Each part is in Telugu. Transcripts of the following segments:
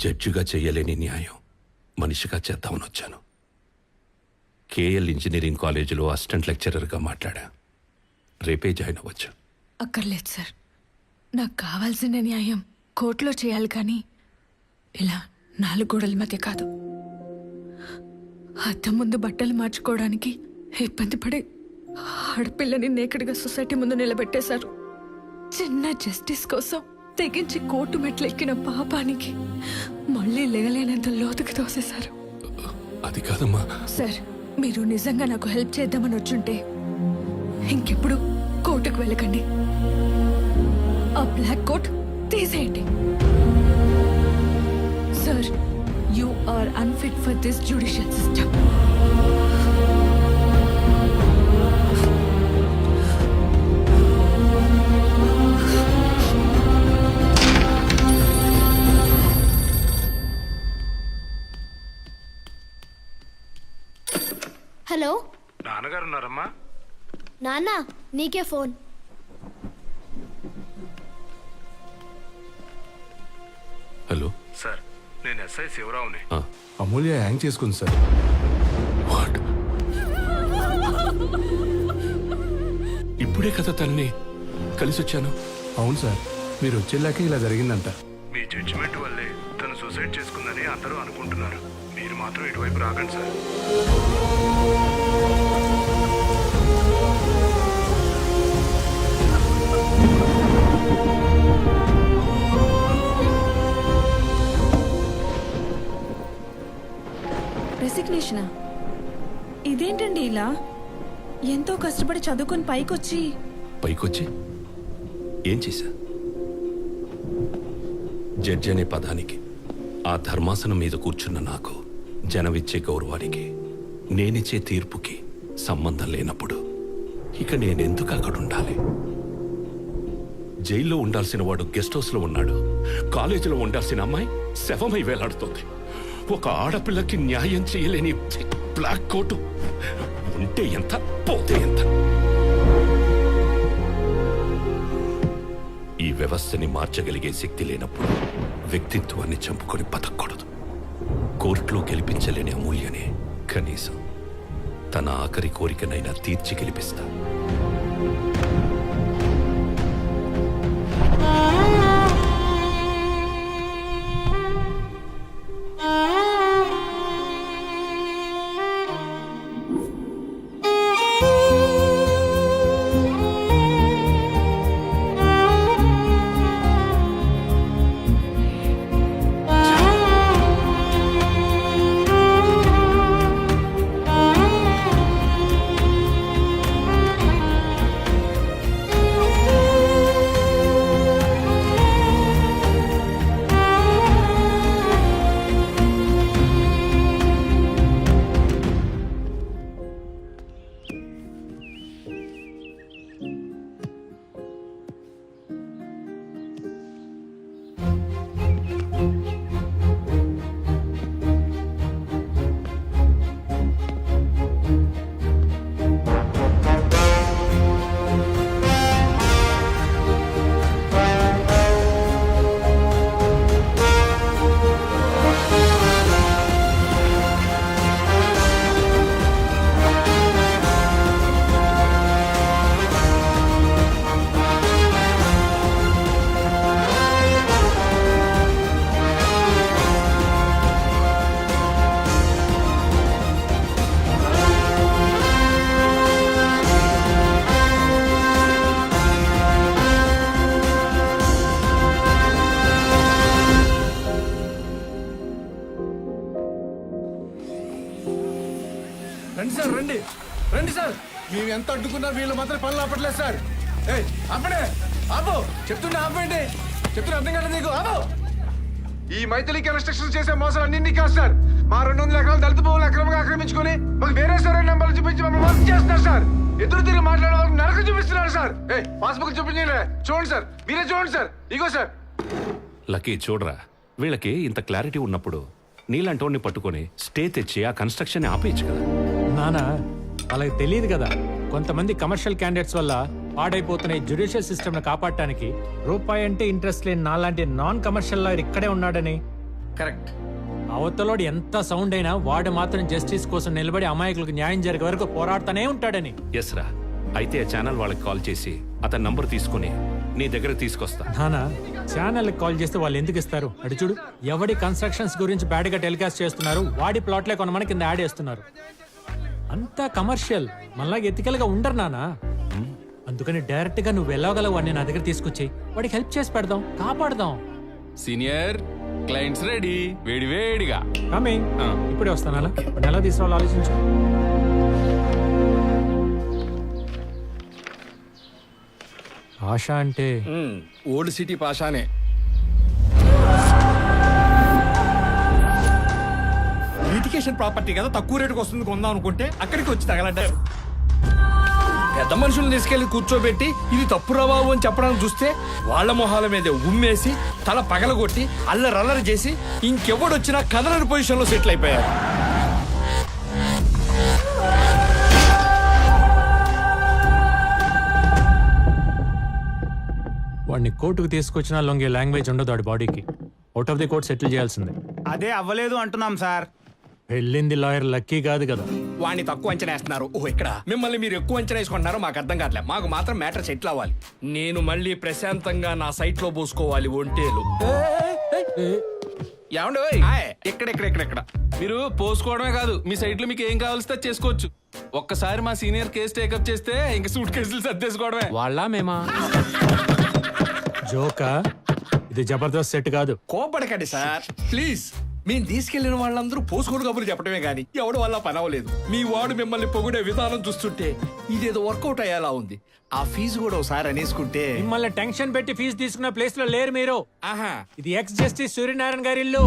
జడ్జిగా చేయలేని న్యాయం మనిషిగా చేద్దామని వచ్చాను. కేఎల్ ఇంజనీరింగ్ కాలేజీలో అసిస్టెంట్ లెక్చరర్గా మాట్లాడా. రేపే జాయిన్ అవ్వచ్చు. అక్కర్లేదు సార్. నాకు కావాల్సిన న్యాయం కోర్టులో చేయాలి కానీ ఇలా నాలుగు గోడల మధ్య కాదు. అద్దం ముందు బట్టలు మార్చుకోవడానికి ఇబ్బంది పడి ఆడపిల్లని నేకడిగా సొసైటీ ముందు నిలబెట్టేశారు. చిన్న జస్టిస్ కోసం తెగించి కోర్టు మెట్లు ఎక్కిన పాపానికి మళ్ళీ లేగలేనంత లోతుకి తోసేశారు. అది కాదమ్మా. సార్ మీరు నిజంగా నాకు హెల్ప్ చేద్దామని వచ్చుంటే ఇంకెప్పుడు కోర్టుకు వెళ్ళకండి. ఆ బ్లాక్ కోట్ తీసేయండి. Sir you are unfit for this judicial system నాన్న నీకే ఫోన్. హలో. సార్ నేను ఎస్ఐ శివరావుని. అమూల్య హ్యాంగ్ చేసుకుంది సార్. వాట్? ఇప్పుడే కదా తన్ని కలిసి వచ్చాను అవును సార్. మీరు వచ్చేలాకే ఇలా జరిగిందంట. మీ జడ్జిమెంట్ వల్లే తను సూసైడ్ చేసుకుందని అందరూ అనుకుంటున్నారు. మీరు మాత్రం ఇటువైపు రాకండి సార్. రెసిగ్నేషనా ఇదేంటండి ఇలా? ఎంతో కష్టపడి చదువుకొని పైకొచ్చి? పైకొచ్చి? ఏం చేశా? జడ్జి అనే పదానికి ఆ ధర్మాసనం మీద కూర్చున్న నాకు జనమిచ్చే గౌరవానికి నేనిచ్చే తీర్పుకి సంబంధం లేనప్పుడు ఇక నేనెందుకు అక్కడ ఉండాలి? జైల్లో ఉండాల్సిన వాడు గెస్ట్ హౌస్లో ఉన్నాడు. కాలేజీలో ఉండాల్సిన అమ్మాయి శవమై వేలాడుతోంది. ఒక ఆడపిల్లకి న్యాయం చేయలేని బ్లాక్ కోటు. ఉంటే ఎంత పోతే ఎంత? ఈ వ్యవస్థని మార్చగలిగే శక్తి లేనప్పుడు వ్యక్తిత్వాన్ని చంపుకొని బతకూడదు. కోర్టులో గెలిపించలేని అమూల్యనే కనీసం తన ఆఖరి కోరికనైనా తీర్చి గెలిపిస్తా వీళ్ళు మాత్రం పనులు ఆపట్లేదు సార్. ఏయ్ ఆపడే ఆపు. చెప్తున్నా ఆపండి చెప్తున్నా అర్థం కదా నీకు. ఆపు. ఈ మైథిలికి రెస్ట్రిక్షన్స్ చేసే మోసాలు అన్ని కాదు సార్. మా రెండు వందల ఎకరాలు దళిత భూములు అక్రమంగా ఆక్రమించుకొని మాకు వేరే సరైన నెంబర్లు చూపించి మమ్మల్ని మోసం చేస్తున్నారు సార్. ఎదురు తిరిగి మాట్లాడే వాళ్ళకి నరకం చూపిస్తున్నారు సార్. ఏ పాస్బుక్ చూపించలే చూడండి సార్. మీరే చూడండి సార్. ఇగో సార్. లక్కీ చూడరా. వీళ్ళకి ఇంత క్లారిటీ ఉన్నప్పుడు నీలాంటోడిని పట్టుకొని స్టే తెచ్చి ఆ కన్స్ట్రక్షన్ ఆపేయచ్చు కదా. నానా వాళ్ళకి తెలియదు కదా. కొంతమంది కమర్షియల్ క్యాండిడేట్స్ వల్ల పాడైపోతున్న ఈ జ్యుడిషియల్ సిస్టమ్ను కాపాడటానికి రూపాయి అంటే ఇంట్రెస్ట్ లేని నాలాంటి నాన్ కమర్షియల్ లాయర్ ఇక్కడే ఉన్నాడని. కరెక్ట్ అవతలోడు ఎంత సౌండ్ అయినా వాడు మాత్రం జస్టిస్ కోసం నిలబడి అమాయకులకు న్యాయం జరిగే వరకు పోరాడుతూనే ఉంటాడని. ఎస్ రా అయితే ఆ ఛానల్ వాళ్ళకి కాల్ చేసి అతని నంబర్ తీసుకుని నీ దగ్గర తీసుకొస్తా. నానా ఛానల్ కాల్ చేస్తే వాళ్ళు ఎందుకు ఇస్తారు? అటు చూడు ఎవడి కన్స్ట్రక్షన్స్ గురించి బ్యాడ్గా టెలికాస్ట్ చేస్తున్నారు వాడి ప్లాట్లే కొనమని కింద యాడ్ చేస్తున్నారు. అంతా కమర్షియల్. మళ్ళా ఎతికల్గా ఉండరు నానా అందుకని డైరెక్ట్గా నువ్వు వెళ్ళగలవు వాడిని నా దగ్గర తీసుకొచ్చి వాడికి హెల్ప్ చేసి పెడదాం కాపాడదాం. Senior clients ready. వేడి వేడిగా. కమింగ్. ఇప్పుడే వస్తాను అలా. ఎలా తీసుకోవాలో ఆలోచించు. ఆశ అంటే? ఓల్డ్ సిటీ పాషానే. లిటికేషన్ ప్రాపర్టీ కదా తక్కువ రేటుకి వస్తుంది కొందాం అనుకుంటే అక్కడికి వచ్చి తగలంటారు. పెద్ద మనుషులను తీసుకెళ్ళి కూర్చోబెట్టి ఇది తప్పురా బాబు అని చెప్పడానికి చూస్తే వాళ్ళ మొహాల మీద ఉమ్మేసి తల పగలగొట్టి అల్లరల్లరి చేసి ఇంకెవడొచ్చినా కదలని పొజిషన్లో సెటిల్ అయిపోయారు. వాడిని కోర్టుకు తీసుకొచ్చినా లొంగే లాంగ్వేజ్ ఉండదు వాడి బాడీకి. Out of the court settle చేయాల్సిందే. అదే అవ్వలేదు అంటున్నాం సార్. వెళ్ళింది లాయర్ లక్కీ కాదు కదా. వాడిని తక్కువ అంచనా వేస్తున్నారు. ఓ ఇక్కడ. మిమ్మల్ని మీరు ఎక్కువ అంచనా వేసుకుంటున్నారో మాకు అర్థం కావట్లేదు మాకు మాత్రం మ్యాటర్ సెటిల్ అవ్వాలి. నేను మళ్ళీ ప్రశాంతంగా నా సైట్లో పోసుకోవాలి ఒంటేలు. ఏమండి ఓయ్? ఇక్కడ ఇక్కడ ఇక్కడ ఇక్కడ. మీరు పోసుకోవడమే కాదు మీ సైట్లో మీకు ఏం కావాల్సి అది చేసుకోవచ్చు. ఒక్కసారి మా సీనియర్ కేసు టేకప్ చేస్తే ఇంక సూట్ కేసులు సర్దేసుకోవడమే. వాళ్ళ మేమా? జోకా ఇది జబర్దస్త్ సెట్ కాదు. కోపడకండి సార్. ప్లీజ్. మేము తీసుకెళ్ళిన వాళ్ళందరూ పోసుకోడు కబుర్లు చెప్పడమే గాని ఎవడు వల్ల పని అవ్వలేదు. మీ వాడు మిమ్మల్ని పొగిడే విధానం చూస్తుంటే ఇదేదో వర్కౌట్ అయ్యేలా ఉంది. ఆ ఫీజు కూడా ఒకసారి అనేసుకుంటే మిమ్మల్ని టెన్షన్ పెట్టి ఫీజు తీసుకున్న ప్లేస్లో లేరు మీరు. ఆహా. ఇది ఎక్స్ జస్టిస్ సూర్యనారాయణ గారి ఇల్లు.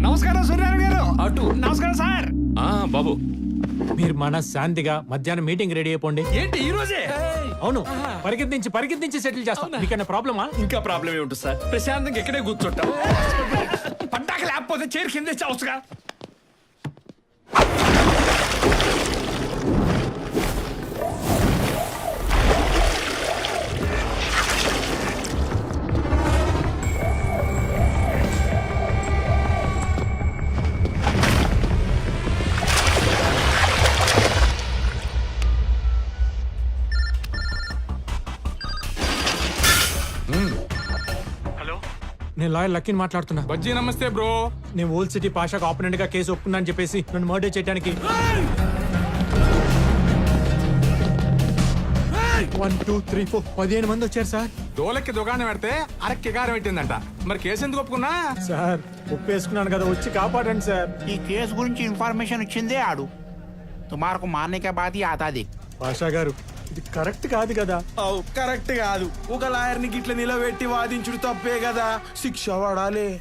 నమస్కారం సూర్యనారాయణ గారు. అటు. నమస్కారం సార్. ఆ బాబు. మీరు మన శాంతిగా మధ్యాహ్నం మీటింగ్ రెడీ అయిపోండి. ఏంటి ఈ రోజే? అవును. పరిగెత్తించి పరిగెత్తించి సెటిల్ చేస్తాం. మీకన్నా ప్రాబ్లమా ఇంకా ప్రాబ్లం ఏముంటుంది సార్. ప్రశాంతంగా ఇక్కడే కూర్చుంటాం. లేకపోతే చైర్ కింద చావచ్చుగా లాయర్ లక్కీని మాట్లాడుతున్నా. బజ్జీ నమస్తే బ్రో. నేను ఓల్డ్ సిటీ పాషాకు ఆపోనెంట్గా కేసు ఒప్పుకున్నా అని చెప్పేసి నన్ను మర్డర్ చేయడానికి వన్ టూ త్రీ ఫోర్ పదిహేను మంది వచ్చారు సార్. దోలకి దుకాణం పెడితే అరక్కి కారం పెట్టిందంట. మరి కేసు ఎందుకు ఒప్పుకున్నా? సార్ ఒప్పేసుకున్నాను కదా వచ్చి కాపాడండి సార్. ఈ కేసు గురించి ఇన్ఫర్మేషన్ ఇచ్చిందే ఆడు. తుమారకు మారనే కే బాధ ఆతాది. పాషా గారు ఇది కరెక్ట్ కాదు కదా? అవు కరెక్ట్ కాదు. ఒక లాయర్ని గిట్ల నిలబెట్టి వాదించుడు తప్పే కదా. శిక్ష పడాలి.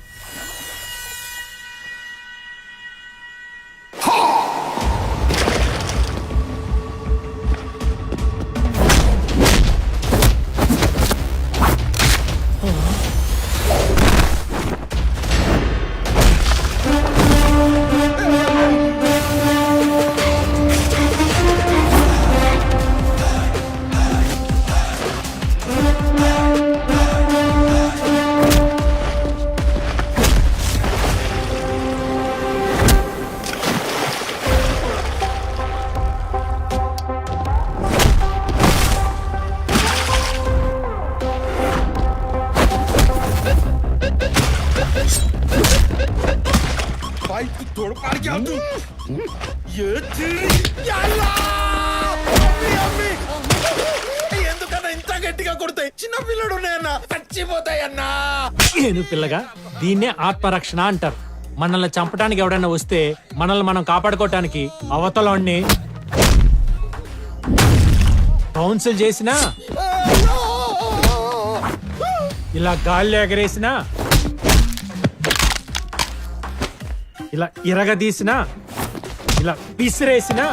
నేను పిల్లగా? దీన్నే ఆత్మరక్షణ అంటారు. మనల్ని చంపడానికి ఎవడైనా వస్తే మనల్ని మనం కాపాడుకోవటానికి అవతలాన్ని కౌన్సిల్ చేసినా ఇలా గాల్లో ఎగరేసినా ఇలా ఇరగదీసినా ఇలా పిసిరేసినా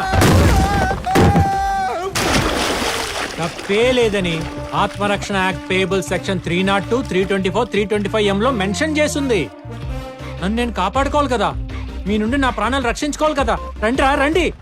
తప్పే లేదని ఆత్మరక్షణ act payable section three nought two three twenty four three twenty five ఎంలో mention చేసింది. నన్ను నేను కాపాడుకోవాలి కదా. మీ నుండి నా ప్రాణాలు రక్షించుకోవాలి కదా. రండి రా రండి.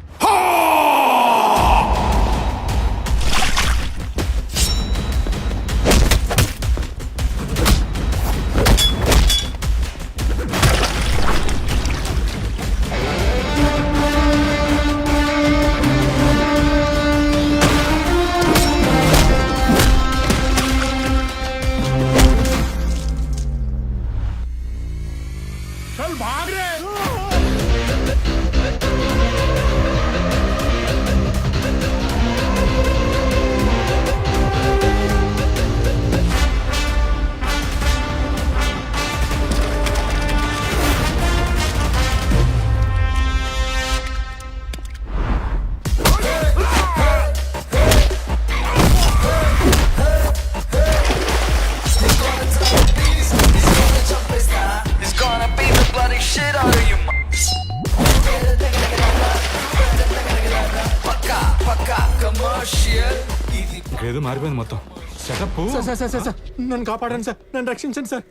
Sir sir sir sir sir. నన్ను కాపాడండి సార్. నన్ను రక్షించండి సార్.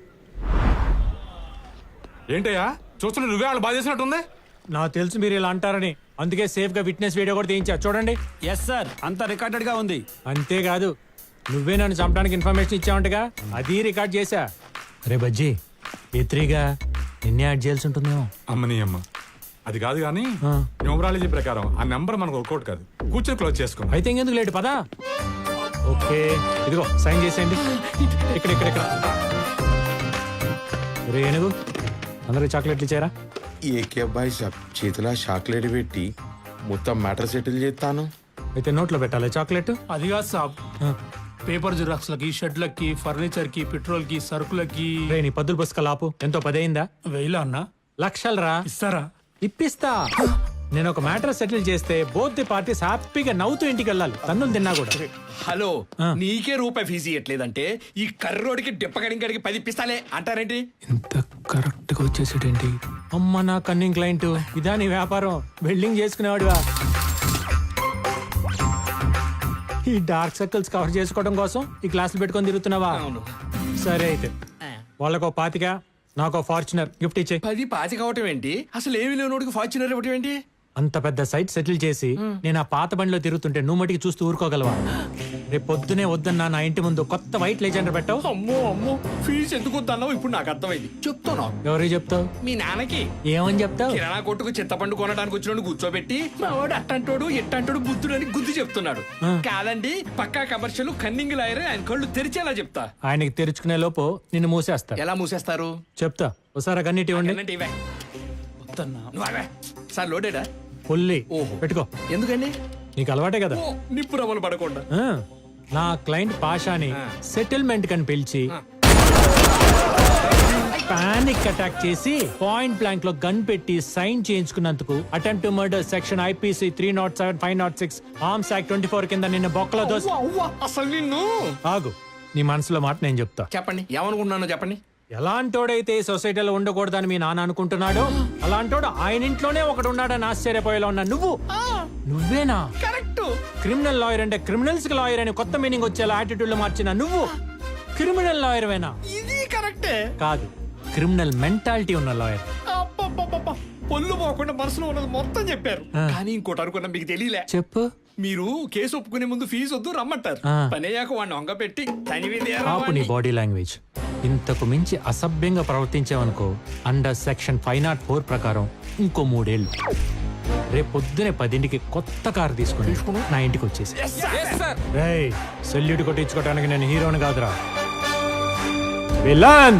ఏంటయ్యా? చూస్తుంటే నువ్వే వాళ్ళు బాధ చేసినట్టుంది? నాకు తెలుసు మీరు ఇలా అంటారని. అందుకే సేఫ్గా విట్నెస్ వీడియో కూడా తీయించా చూడండి. ఎస్ సార్ అంతా రికార్డెడ్గా ఉంది. అంతేకాదు నువ్వే నన్ను చంపడానికి ఇన్ఫర్మేషన్ ఇచ్చావంటగా? అది రికార్డ్ చేశా. రే బజ్జీ ఎత్రీగా నిన్నే యాడ్ చేయాల్సి ఉంటుందేమో. అమ్మని అమ్మ. అది కాదు కానీ. న్యూమరాలజీ ప్రకారం ఆ నెంబర్ మనకు వర్కౌట్ కాదు. కూర్చొని క్లోజ్ చేసుకున్నాం అయితే ఇంకెందుకు లేటు? పదా. ఓకే. ఇదిగో సైన్ చేసేయండి. ఇక్కడ ఇక్కడ ఇక్కడ. రే ఏనుగు అందరికి చాక్లెట్లు ఇచ్చారా? ఏకే అబ్బాయి చేతిలో చాక్లెట్ పెట్టి మొత్తం మ్యాటర్ సెటిల్ చేస్తాను. అయితే నోట్లో పెట్టాలి చాక్లెట్? అది కాదు సాబ్. పేపర్ జిరాక్స్లకి షెడ్లకి ఫర్నిచర్కి పెట్రోల్కి సరుకులకి. రే నీ పద్దుల పుస్తకాలు ఆపు. ఎంతో పదయిందా వెయ్యిలా అన్నా. లక్షలు రా ఇస్తారా? ఇప్పిస్తా. నేను ఒక మ్యాటర్ సెటిల్ చేస్తే బోత్ ది పార్టీస్ హ్యాపీగా నవ్వుతూ ఇంటికి వెళ్ళాలి తన్నులు తిన్నా కూడా. హలో. నీకే రూపాయి ఫీజు ఇవ్వట్లేదంటే ఈ కర్రోడికి డిప్పగడికి పది ఇప్పిస్తాలే అంటారేంటి? ఇంత కరెక్ట్గా వచ్చేసేటేంటి అమ్మ నా కన్నింగ్ క్లయింట్ ఇదా నీ వ్యాపారం వెల్డింగ్ చేసుకునేవాడివా? ఈ డార్క్ సర్కిల్స్ కవర్ చేసుకోవడం కోసం ఈ క్లాసులు పెట్టుకొని తిరుగుతున్నావా? సరే అయితే వాళ్ళకో పాతిక నాకో ఫార్చునర్ గిఫ్ట్ ఇచ్చే పది పాతి కావటం ఏంటి అసలు ఏమి లేనోడికి ఫార్చునర్ ఇవ్వటం ఏంటి అంత పెద్ద సైట్ సెటిల్ చేసి నేను ఆ పాత బండిలో తిరుగుతుంటే నువ్వు మటుకి చూస్తూ ఊరుకోగలవా? రేపు పొద్దునే వద్దన్నా నా ఇంటి ముందు కొత్త వైట్ లెజెండర్ పెట్టావు? అమ్మో అమ్మో ఫీజు ఎందుకు వద్దన్నావు? ఇప్పుడు నాకు అర్థమైంది. చెప్తాను ఎవరికి చెప్తావు? మీ నాన్నకి. ఏమని చెప్తావు? కిరాణా కొట్టుకు చింతపండు కొనడానికి వచ్చినోడు కూర్చోబెట్టి మా వాడు అట్టంటోడు ఎట్టంటోడు బుద్ధుడు అని గుద్ది చెప్తున్నాడు. కాదండి పక్కా కమర్షియల్ కన్నింగ్ లాయర్ ఆయన కళ్ళు తెరిచేలా చెప్తా. ఆయనకి తెరుచుకునే లోపు నిన్ను మూసేస్తా. ఎలా మూసేస్తారు? చెప్తా. ఒకసారి కన్నీటి ఇవ్వండి. అన్నంటే ఇవే వద్దన్నా నువ్వు ఆగే. సార్ లోడేడా పుల్లి. ఓహో. పెట్టుకో. ఎందుకండి? నీకు అలవాటే కదా. ఓ నిప్పు రవ్వలు పడకుండా. ఆ, నా క్లయింట్ పాషాని సెటిల్మెంట్ కని పిలిచి పానిక్ అటాక్ చేసి పాయింట్ బ్లాంక్లో గన్ పెట్టి sign చేయించుకున్నందుకు attempt murder section IPC three nought seven five nought six arms act twenty four కింద నిన్న బొక్కలో దోసి అసలు నిన్ను? ఆగు. నీ మనసులో మాట నేను చెప్తా. చెప్పండి. ఏమనుకుంటున్నానో చెప్పండి. ఎలాంటోడైతే ఈ సొసైటీలో ఉండకూడదని మీ నాన్న అనుకుంటున్నాడు అలాంటోడు ఆయన ఇంట్లోనే ఒకడు ఉన్నాడని ఆశ్చర్యపోయేలా ఉన్నా నువ్వు. నువ్వేనా? కరెక్ట్. క్రిమినల్ లాయర్ అంటే క్రిమినల్స్కి లాయర్ అని కొత్త మీనింగ్ వచ్చేలా యాటిట్యూడ్లో మార్చిన నువ్వు. క్రిమినల్ లాయర్ వేనా ఇది కరెక్టే. కాదు క్రిమినల్ మెంటాలిటీ ఉన్న లాయర్. పొల్లు పోకుండా మనసులో ఉన్నది మొత్తం చెప్పారు. కానీ ఇంకోటి అనుకున్నా మీకు తెలియలే. చెప్పు. మీరు కేసు ఒప్పుకునే ముందు ఫీజు వద్దు రమ్మంటారు. పని అయ్యాక వాడిని వంగ పెట్టి తనివి బాడీ లాంగ్వేజ్. ఇంతకు మించి అసభ్యంగా ప్రవర్తించావనుకో under section five nought four ప్రకారం ఇంకో మూడేళ్ళు. రేపు పొద్దునే పదింటికి కొత్త కారు తీసుకుని నా ఇంటికి వచ్చేసి సెల్యూట్ కొట్టించుకోవడానికి నేను హీరోని కాదురా. విలన్!